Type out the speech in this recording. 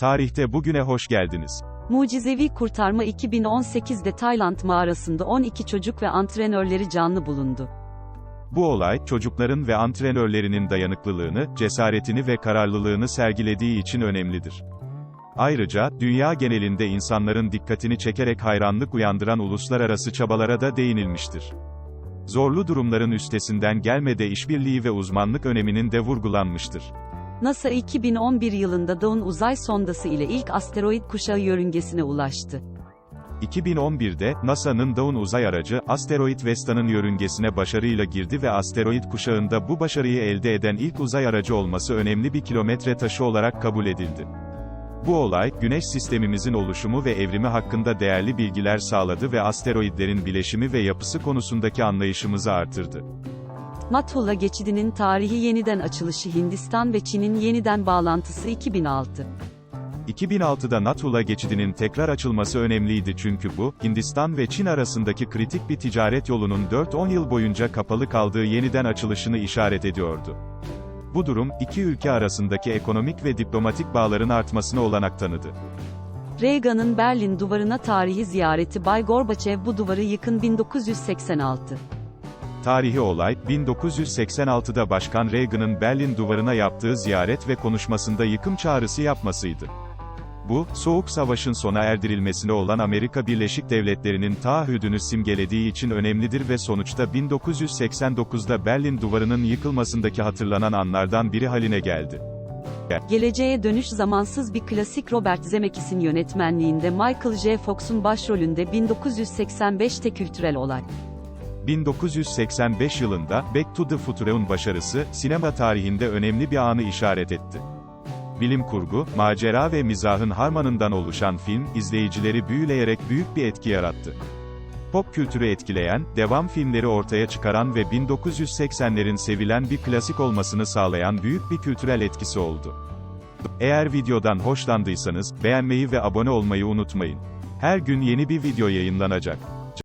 Tarihte bugüne hoş geldiniz. Mucizevi kurtarma 2018'de Tayland mağarasında 12 çocuk ve antrenörleri canlı bulundu. Bu olay, çocukların ve antrenörlerinin dayanıklılığını, cesaretini ve kararlılığını sergilediği için önemlidir. Ayrıca, dünya genelinde insanların dikkatini çekerek hayranlık uyandıran uluslararası çabalara da değinilmiştir. Zorlu durumların üstesinden gelmede işbirliği ve uzmanlık öneminin de vurgulanmıştır. NASA 2011 yılında Dawn uzay sondası ile ilk asteroid kuşağı yörüngesine ulaştı. 2011'de, NASA'nın Dawn uzay aracı, asteroid Vesta'nın yörüngesine başarıyla girdi ve asteroid kuşağında bu başarıyı elde eden ilk uzay aracı olması önemli bir kilometre taşı olarak kabul edildi. Bu olay, Güneş sistemimizin oluşumu ve evrimi hakkında değerli bilgiler sağladı ve asteroidlerin bileşimi ve yapısı konusundaki anlayışımızı artırdı. Nathula geçidinin tarihi yeniden açılışı Hindistan ve Çin'in yeniden bağlantısı 2006. 2006'da Nathula geçidinin tekrar açılması önemliydi çünkü bu, Hindistan ve Çin arasındaki kritik bir ticaret yolunun 4-10 yıl boyunca kapalı kaldığı yeniden açılışını işaret ediyordu. Bu durum, iki ülke arasındaki ekonomik ve diplomatik bağların artmasına olanak tanıdı. Reagan'ın Berlin duvarına tarihi ziyareti Bay Gorbaçev bu duvarı yıkın 1986. Tarihi olay, 1986'da Başkan Reagan'ın Berlin duvarına yaptığı ziyaret ve konuşmasında yıkım çağrısı yapmasıydı. Bu, Soğuk Savaş'ın sona erdirilmesine olan Amerika Birleşik Devletleri'nin taahhüdünü simgelediği için önemlidir ve sonuçta 1989'da Berlin duvarının yıkılmasındaki hatırlanan anlardan biri haline geldi. Geleceğe Dönüş zamansız bir klasik Robert Zemeckis'in yönetmenliğinde Michael J. Fox'un başrolünde 1985'te kültürel olay. 1985 yılında, Back to the Future'un başarısı, sinema tarihinde önemli bir anı işaret etti. Bilim kurgu, macera ve mizahın harmanından oluşan film, izleyicileri büyüleyerek büyük bir etki yarattı. Pop kültürü etkileyen, devam filmleri ortaya çıkaran ve 1980'lerin sevilen bir klasik olmasını sağlayan büyük bir kültürel etkisi oldu. Eğer videodan hoşlandıysanız, beğenmeyi ve abone olmayı unutmayın. Her gün yeni bir video yayınlanacak.